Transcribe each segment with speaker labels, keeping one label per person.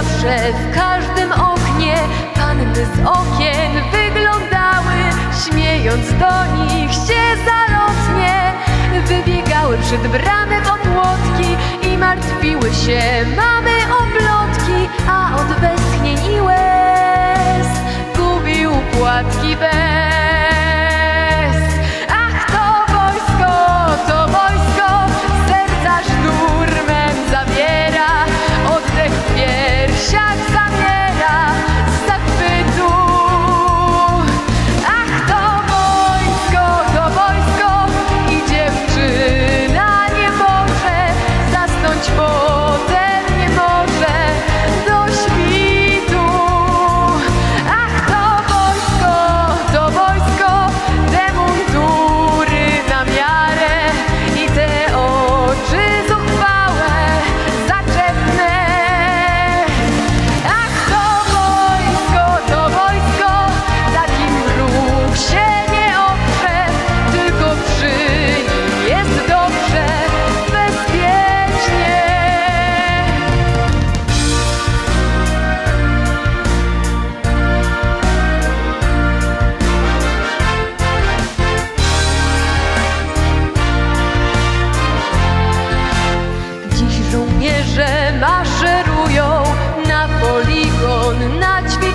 Speaker 1: w każdym oknie panny z okien wyglądały, śmiejąc do nich się zalotnie. Wybiegały przed bramy w opłotki i martwiły się mamy o plotki, a od westchnień i łez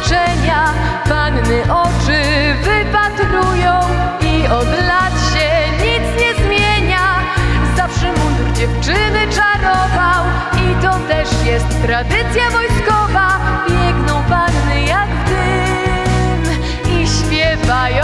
Speaker 1: korzenia panny oczy wypatrują i od lat się nic nie zmienia. Zawsze mundur dziewczyny czarował i to też jest tradycja wojskowa. Biegną panny jak dym i śpiewają.